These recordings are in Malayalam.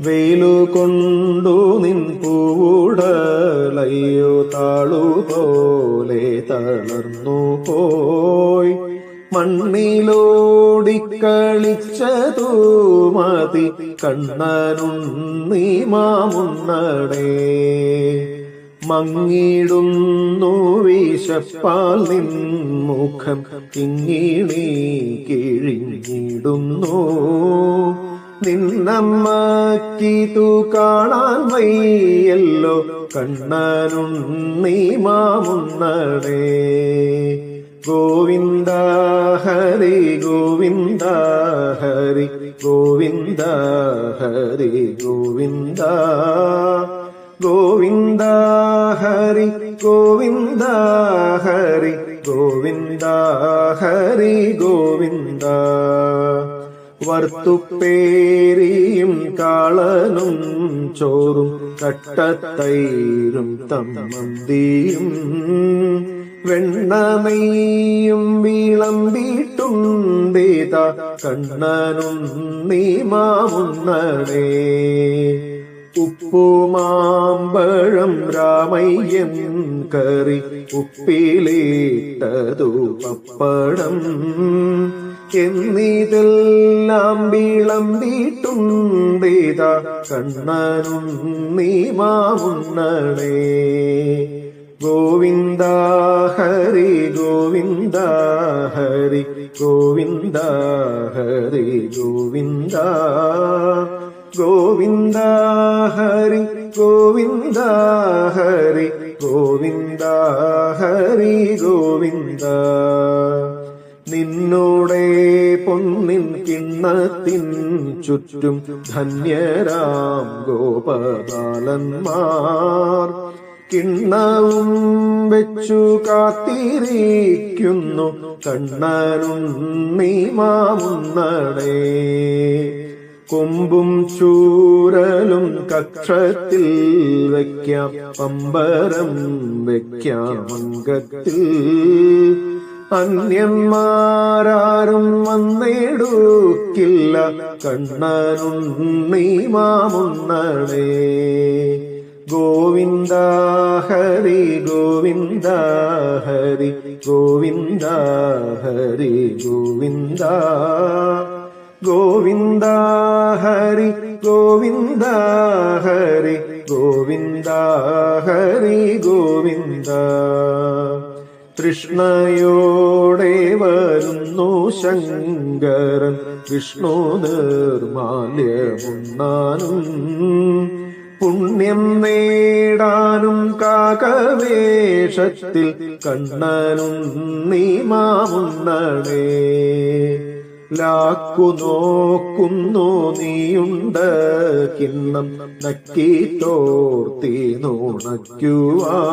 വെയിലു കൊണ്ടു നിൻ പൂവുടലയ്യോ താളു പോലെ തളർന്നു പോയി. മണ്ണിലോടിക്കളിച്ചതു മതി കണ്ണനുണ്ണി മാമുന്നടേ മങ്ങിടുന്നു വിശപ്പാൽ നിൻ മുഖം കിങ്ങിണി കിഴിഞ്ഞിടുന്നു. നിന്നമ്മക്കിതു കാണാൻ വയ്യല്ലോ. കണ്ണനുണ്ണി മാമുന്നടേ ഗോവിന്ദ ഹരി ഗോവിന്ദ ഹരി ഗോവിന്ദ ഹരി ഗോവിന്ദ. ഗോവിന്ദ ഹരി ഗോവിന്ദ ഹരി ഗോവിന്ദ ഹരി ഗോവിന്ദ. വർത്തുപ്പേരിയും കാളനും ചോറും കട്ടത്തൈരും തമ്മന്തിയും വെണ്ണമയും വിളമ്പിട്ടുണ്ടേത കണ്ണനും നീ മാമുന്നടേ ഉപ്പുമാമ്പഴം രാമയ്യൻ കറി ഉപ്പിലേട്ടതു പപ്പടം. എന്നിതെല്ലാം വിളമ്പിട്ടുണ്ടേത കണ്ണനും നീ മാമുന്നടേ ഗോവിന്ദ ഹരി ഗോവിന്ദ ഹരി ഗോവിന്ദ ഹരി ഗോവിന്ദ ഗോവിന്ദ ഹരി ഗോവിന്ദ ഹരി ഗോവിന്ദ. ഹരി ഗോവിന്ദ നിന്നോടെ പൊന്നിൻ കിണ്ണത്തിൻ ചുറ്റും ധന്യരാം ഗോപബാലന്മാർ. കിണ്ണവും വെച്ചു കാത്തിരിക്കുന്നു കണ്ണനും നീ മാമുന്നടേ. കൊമ്പും ചൂരലും കക്ഷത്തിൽ വയ്ക്കാം പമ്പരം വയ്ക്കാം അംഗത്തിൽ. അന്യന്മാരാരും വന്നിടൂക്കില്ല. കണ്ണനും നീ മാമുന്നടേ ഗോവിന്ദ ഹരി ഗോവിന്ദ ഹരി ഗോവിന്ദ ഹരി ഗോവിന്ദ. ഗോവിന്ദ ഹരി ഗോവിന്ദ ഹരി ഗോവിന്ദ. ഹരി ഗോവിന്ദ തൃഷ്ണയോടെ വരുന്നു ശങ്കരൻ വിഷ്ണു നിർമാല്യമുണ്ണാനും പുണ്യം നേടാനും കാകവേഷത്തിൽ കണ്ണനും നീ മാമുന്നടേ ലാക്കു നോക്കുന്നു നീയുണ്ട് കിണ്ണം നക്കി തോർത്തി നുണയ്ക്കുവാൻ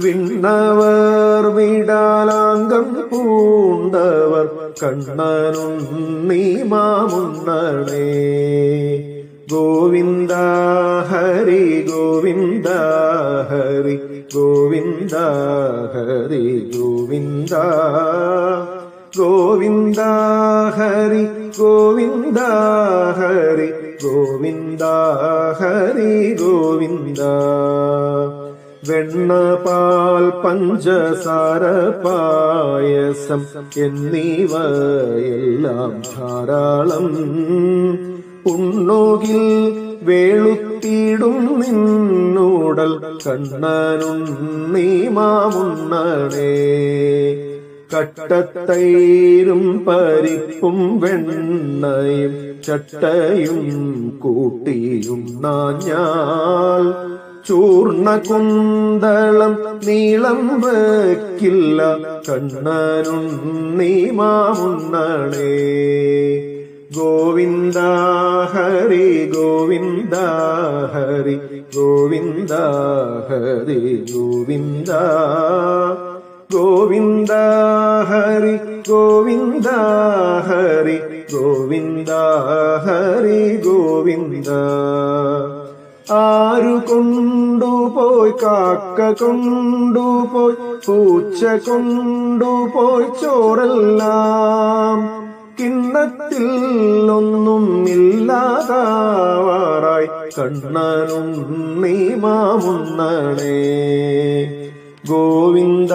വിണ്ണവർ വിടാലാംഗം പൂണ്ടവർ കണ്ണനും നീ ഗോവിന്ദ ഹരി ഗോവിന്ദ ഹരി ഗോവിന്ദ. ഹരി ഗോവിന്ദ വെണ്ണ പാൽ പഞ്ചസാര പായസം എന്നിവയെല്ലാം ധാരാളം. ഉണ്ണോകിൽ വേളുത്തിടും നിന്നൂടൽ കണ്ണനും നീ മാമുന്നടേ കട്ടത്തൈരും പരിപ്പും വെണ്ണയും ചട്ടയും കൂട്ടിയും നാഞ്ഞാൽ ചൂർണ കുന്തളം നീളം വയ്ക്കില്ല കണ്ണനും നീ മാമുന്നടേ ഗോവിന്ദ ഹരി ഗോവിന്ദ ഹരി ഗോവിന്ദ ഹരി ഗോവിന്ദ ഗോവിന്ദ ഹരി ഗോവിന്ദ ഹരി ഗോവിന്ദ. ഹരി ഗോവിന്ദ ആരു കൊണ്ടു കൊണ്ടുപോയി കാക്ക കൊണ്ടു കൊണ്ടുപോയി പൂച്ച കൊണ്ടുപോയി ചോറെല്ലാം കിണ്ണത്തിൽ ഒന്നും ഇല്ലാതാവാറായി. കണ്ണനും നീ മാമുന്നണേ ഗോവിന്ദ